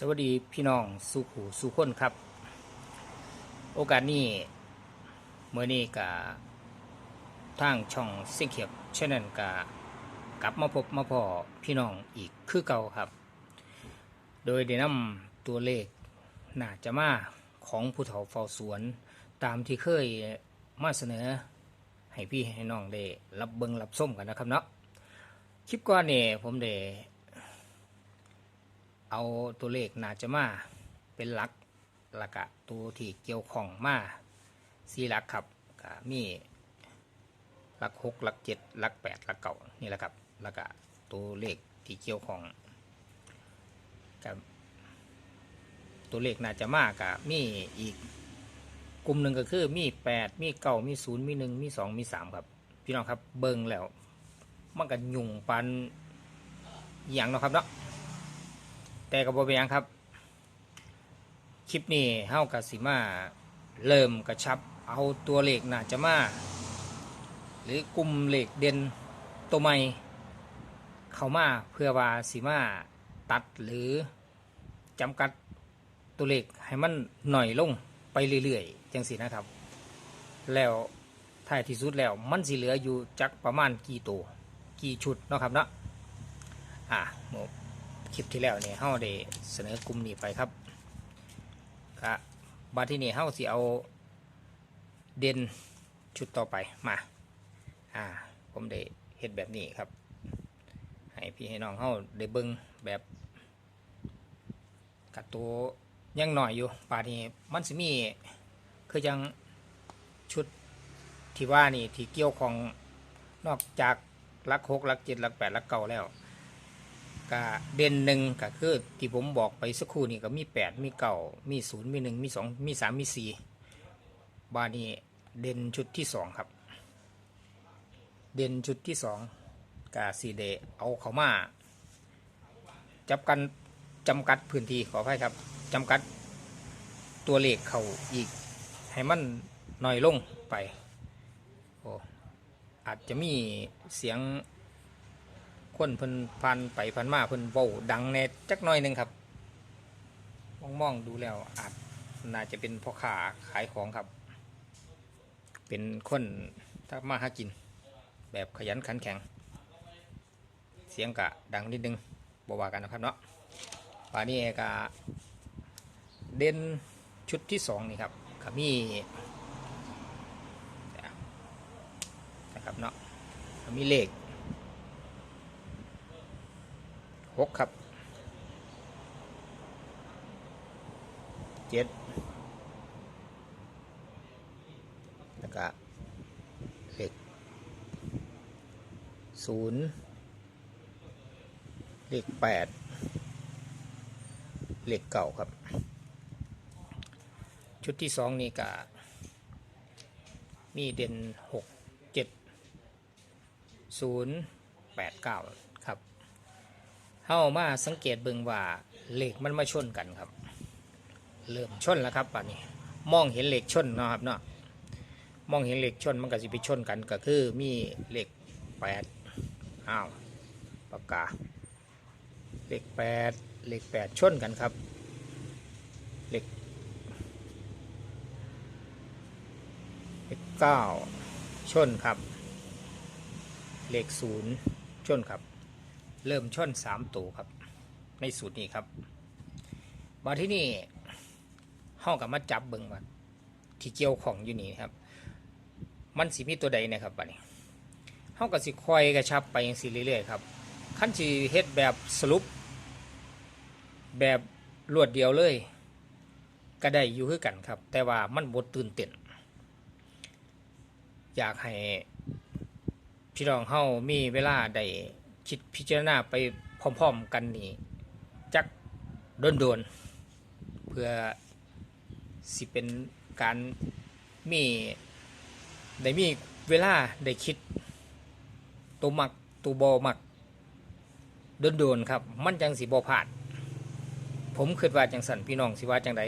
สวัสดีพี่น้องสุขูสุขคนครับ โอกาสนี้เมื่อนี้กับทางช่องเสียงเขียบเช่นนั้นกับกลับมาพบมาพอพี่น้องอีกคือเก่าครับ โดยได้นำตัวเลขน่าจะมาของผู้เฒ่าเฝ้าสวน ตามที่เคยมาเสนอ ให้พี่ให้น้องได้รับเบิงรับส้มกันนะครับเนาะคลิปก่อนเนี่ยผมได้ เอาตัวเลขน่าจะมาเป็นหลักหลักะตัวที่เกี่ยวข้องมาสี่หลักครับก็มีหลักหกหลักเจ็ดหลักแปดหลักเก่านี่แหละครับหลักะตัวเลขที่เกี่ยวข้องกับตัวเลขน่าจะมากกับมีอีกกลุ่มหนึ่งก็คือมีแปดมีเก้ามีศูนย์มีหนึ่งมีสองมีสามครับ พี่น้องครับเบิ่งแล้วมันก็ยุ่งปันอย่างนะครับเนาะ แต่กับบเป็นยังครับ คลิปนี้เฮากับสิมา เริ่มกระชับ เอาตัวเหลขน่าจะมา หรือกลุ่มเหลขเด่นตัวใหม่ เข้ามาเพื่อว่าสิมาตัดหรือจำกัดตัวเหลขให้มันหน่อยลงไปเรื่อยๆจังสินะครับ แล้วท้ายที่สุดแล้วมันสิเหลืออยู่จักประมาณกี่ตัวกี่ชุดเนาะครับเนาะอะหม คลิปที่แล้วเนี่ยเฮาได้เสนอกลุ่มนี้ไปครับก็บัดที่นี่เฮาสิเอาเด่นชุดต่อไปมาอ่าผมได้เฮ็ดแบบนี้ครับให้พี่ให้น้องเฮาได้เบิ่งแบบกับตัวยังหน่อยอยู่บาดนี้มันสิมีคือยังชุดที่ว่านี่ที่เกี่ยวของนอกจากลักหกลักเจ็ดลักแปดลักเก้าแล้ว ก็เด่นหนึ่งก็คือที่ผมบอกไปสักครู่นี่ก็มีแปดมีเก้ามีศูนย์มีหนึ่งมีสองมีสามมีสี่บานี้เด่นชุดที่สองครับ เด่นชุดที่สองกาสีเดเอาเขามาจับกันจำกัดพื้นที่ขออภัยครับจำกัดตัวเลขเขาอีก ให้มันหน่อยลงไปโอ้อาจจะมีเสียง คนเพิ่นพันไปพันมาเพิ่นเว้าดังแน่จักหน่อยหนึ่งครับมองมองๆดูแล้วอาจน่าจะเป็นพ่อค้าขายของครับ เป็นคนถ้ามาหากิน แบบขยันขันแข็ง เสียงกะดังนิดนึงบว่ากันนะครับเนาะป่านนี้กะเด่นชุดที่สองนี่ครับก็มีนะครับเนาะมีเลข หกครับเจ็ดแล้วก็เลขศูนย์เลขแปดเลขเก่าครับ ชุดที่สองนี่ก็มีเด่นหกเจ็ดศูนย์แปดเก้า เฮามาสังเกตเบิ่งว่าเหล็กมันมาชนกันครับ เริ่มชนแล้วครับป่านนี้มองเห็นเหล็กชนเนาะครับเนาะมองเห็นเหล็กชนมันก็สิไปชนกันก็คือมีเหล็กแปดอ้าวปากกาเหล็กแปดเหล็กแปดชนกันครับเหล็กเหล็กเก้าชนครับเหล็กศูนย์ชนครับ เริ่มช่อนสามตัวครับ ในสูตรนี้ครับมาที่นี่ห้องกับมาจับเบิ่งว่าที่เกี่ยวของอยู่นี่ครับ มันสิมีตัวใดนะครับบัดนี้ห้องกับสิคอยกระชับไปอย่างสิเรื่อยๆครับขั้นสิเฮ็ดแบบสรุป แบบรวดเดียวเลย ก็ได้อยู่คือกันครับ แต่ว่ามันบดตื่นเต้นอยากให้พี่น้องเฮามีเวลาได้ คิดพิจารณาไปพร้อมๆกันนี่จักโดนๆเพื่อสิเป็นการมีได้มีเวลาได้คิดตัวมักตัวบอมักโดนๆครับ มันจังสีบอผาดผมคิดว่าจังสันพี่น้องสิว่าจังใด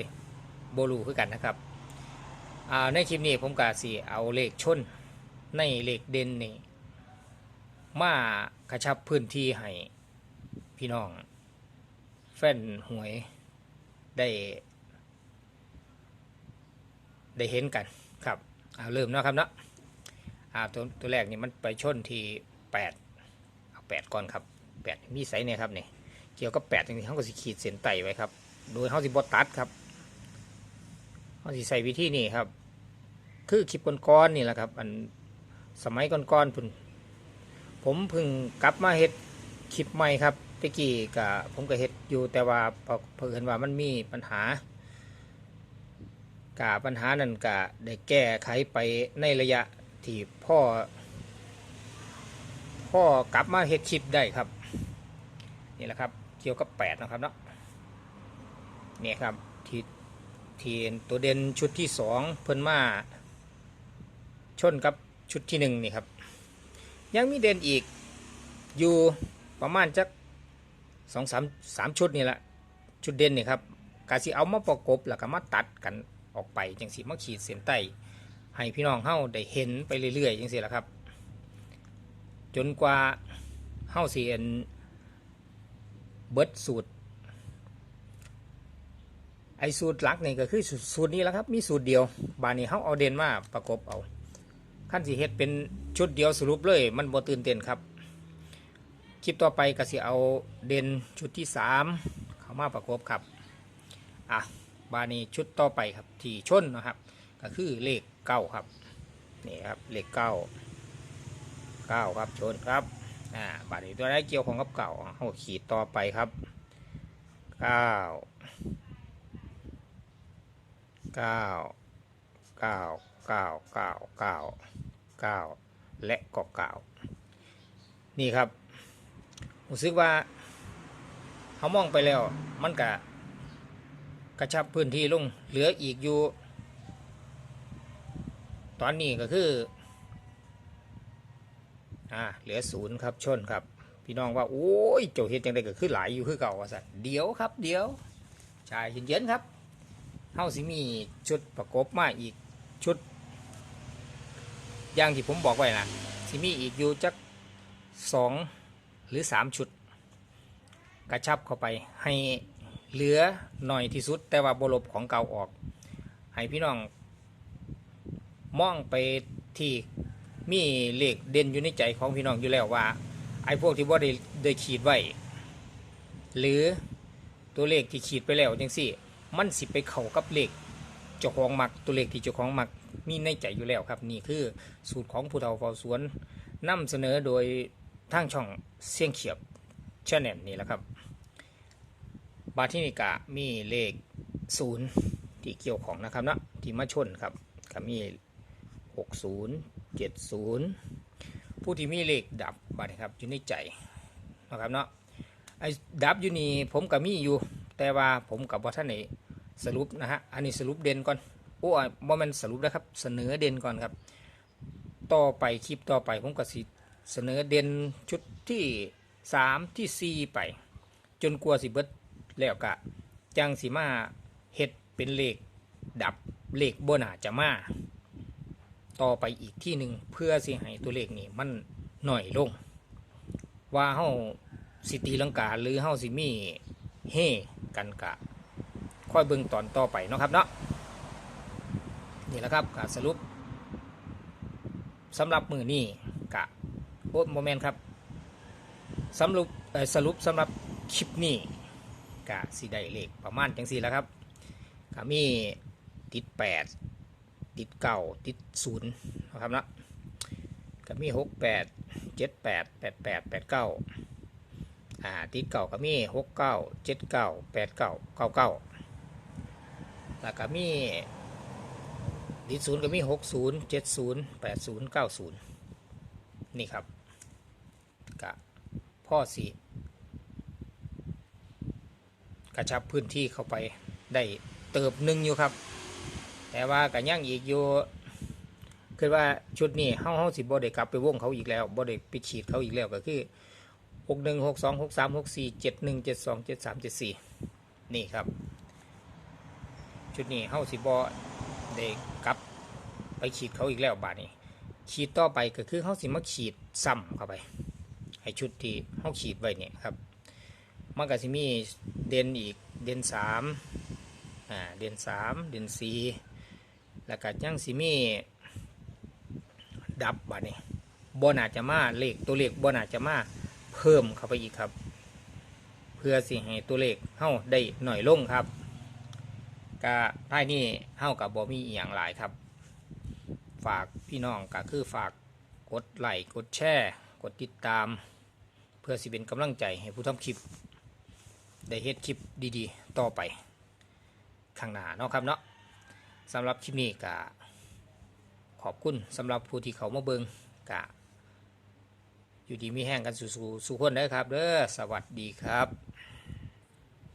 โบลูคือกันนะครับในคลิปนี้ผมกาสีเอาเลขชน ในเลขเด่นนี่ มากระชับพื้นที่ให้พี่น้อง แฟนหวยได้ ได้เห็นกันครับเอาเริ่มเนาะครับเนาะอาตัวตัวแรกนี่มันไปชนที่แปดเอาแปดก่อนครับแปดมีไซเนี่ยครับเนี่ยเกี่ยวกับแปดจริงๆเขาก็สิขีดเส้นไต่ไว้ครับ โดยเขาสิบตัดครับเขาสิใส่วิธีนี้ครับ คือคลิปก้อนๆนี่แหละครับ อันสมัยก้อนๆพุ่น ผมเพิ่งกลับมาเฮ็ดคลิปใหม่ครับตะกี้กับผมก็เฮ็ดอยู่แต่ว่าพอเพิ่นว่ามันมีปัญหากาปัญหานั้นกะได้แก้ไขไปในระยะที่พ่อ พ่อกลับมาเฮ็ดคลิปได้ครับ นี่แหละครับเกี่ยวกับแปดนะครับเนาะเนี่ยครับทีที่ตัวเด่นชุดที่สองเพิ่นมาชนกับชุดที่หนึ่งนี่ครับ ยังมีเด่นอีกอยู่ประมาณจักสองสามสามชุดนี่แหละชุดเด่นนี่ครับกาสิเอามาประกบแล้วก็มาตัดกันออกไปจังสีมาขีดเส้นใต้ให้พี่น้องเฮาได้เห็นไปเรื่อยๆจังสีละครับ จนกว่าเฮาสิเห็นเบิดสูตร ไอสูตรหลักนี่ก็คือสูตรนี้แหละครับ มีสูตรเดียว บานนี้เฮาเอาเด่นมาประกบเอา ขั้นสิเฮ็ดเป็นชุดเดียวสรุปเลย มันบ่ตื่นเต้นครับ คลิปต่อไปก็สิเอาเด่นชุดที่สามเข้ามาประกบครับ อะ บานี้ชุดต่อไปครับ ที่ชนนะครับ ก็คือเลขเก้าครับ นี่ครับเลขเก้าเก้าครับชนครับอ่าบานี้ตัวได้เกี่ยวของกับเก่าเอาขีดต่อไปครับเก้าเก้าเก้า เก้าเก้าเก้าเก้าและก็เก้านี่ครับรู้สึกว่าเขามองไปแล้ว มันกะกระชับพื้นที่ลง เหลืออีกอยู่ ตอนนี้ก็คือ อ่า เหลือศูนย์ครับชนครับ พี่น้องว่า โอ้ยเจ้าเฮ็ดจังไดก็คือหลายอยู่คือเก่าว่าสันเดี๋ยวครับ เดี๋ยวชายเย็นๆครับเฮาสิมีชุดประกบมาอีกชุด อย่างที่ผมบอกไว้นะสิมีอีกอยู่จักสองหรือสามชุด กระชับเข้าไปให้เหลือหน่อยที่สุด แต่ว่าบลบของเก่าออก ให้พี่น้องมองไปที่มีเลขเด่นอยู่ในใจของพี่น้องอยู่แล้วว่า ไอ้พวกที่ว่าได้ได้ขีดไว้ หรือตัวเลขที่ขีดไปแล้วจังสี่ มันสิไปเข้ากับเลขเจ้าของมักตัวเลขที่เจ้าของมัก มีในใจอยู่แล้วครับ นี่คือสูตรของผู้เฒ่าเฝ้าสวนนำเสนอโดยทางช่องเสียงเขียบชแนลนี่แหละครับ บาที่นิกะมีเลขศูนย์ที่เกี่ยวของนะครับเนาะที่มาชนครับก็มีหกศูนย์เจ็ดศูนย์ผู้ที่มีเลขดับบาทครับอยู่ในใจนะครับเนาะไอ้ดับอยู่นี่ผมก็มีอยู่ แต่ว่าผมกับว่าท่านไหนสรุปนะฮะอันนี้สรุปเด่นก่อน โอ้โมเมนสรุปนะครับ เสนอเด่นก่อนครับ ต่อไปคลิปต่อไปผมก็สิเสนอเด่นชุดที่สามที่สี่ไป จนกลัวสิเบิดแล้วก็จังสีมาเฮ็ดเป็นเลขดับเลขบนาจะมา ต่อไปอีกที่หนึ่งเพื่อสิให้ตัวเลขนี้มันหน่อยลง ว่าเฮาสิตีลังกาหรือเฮาสิมีเฮกันกะ ค่อยเบิ่งตอนต่อไปเนาะครับเนาะ นี่แหละครับกสรุปสำหรับมือนี้กะโอ้โมเมนต์ครับสรุปสรุปสำหรับคลิปนี้กะสีได้เลขประมาณจังสี่แล้วครับก็มีติดแปดติดเก้าติดศูนย์นะครับนะก็มีหกแปดเจ็ดแปดแปดแปดแปดเก้าอ่าติดเก้าก็มีหกเก้าเจ็ดเก้าแปดเก้าเก้าเก้าแล้วก็มี ติดศูนย์ก็มีหกศูนย์เจ็ดศูนย์แปดศูนย์เก้าศูนย์นี่ครับกะพ่อสีกระชับพื้นที่เข้าไปได้เติบหนึ่งอยู่ครับ แต่ว่ากันย่างอีกอยู่คือว่าชุดนี้เฮาเฮาสิบ่ได้กลับไปวงเขาอีกแล้วบ่ได้ไปฉีดเขาอีกแล้วก็คือหกหนึ่งหกสองหกสามหกสี่เจ็ดหนึ่งเจ็ดสองเจ็ดสามเจ็ดสี่นี่ครับ ชุดนี้เฮาสิบ่ ได้กลับไปฉีดเขาอีกแล้วบาดนี้ฉีดต่อไปก็คือเฮาสิมาฉีดซ้ำเข้าไปให้ชุดที่เฮาฉีดไว้เนี่ยครับมันก็จะมีเด่นอีกเด่นสามอ่าเดือนสามเดือนสี่แล้วก็ยังสิมีดับบัดนี้บน่าจะมาเลขตัวเลขบน่าจะมาเพิ่มเข้าไปอีกครับ เพื่อสิให้ตัวเลขเฮาได้หน่อยลงครับ กะท้ายนี้เฮากับบ่มีอหย่างหลายครับ ฝากพี่น้องก็คือฝากกดไลค์กดแชร์กดติดตาม เพื่อสิเป็นกำลังใจให้ผู้ทำคลิป ได้เฮ็ดคลิปดีๆ ต่อไปข้างหน้าเนาะครับเนาะสำหรับคลิปนี้ก็ขอบคุณสำหรับผู้ที่เขามาเบิงกะ อยู่ดีมีแห้งกันสู่สู่สู่คนได้ครับเด้อสวัสดีครับ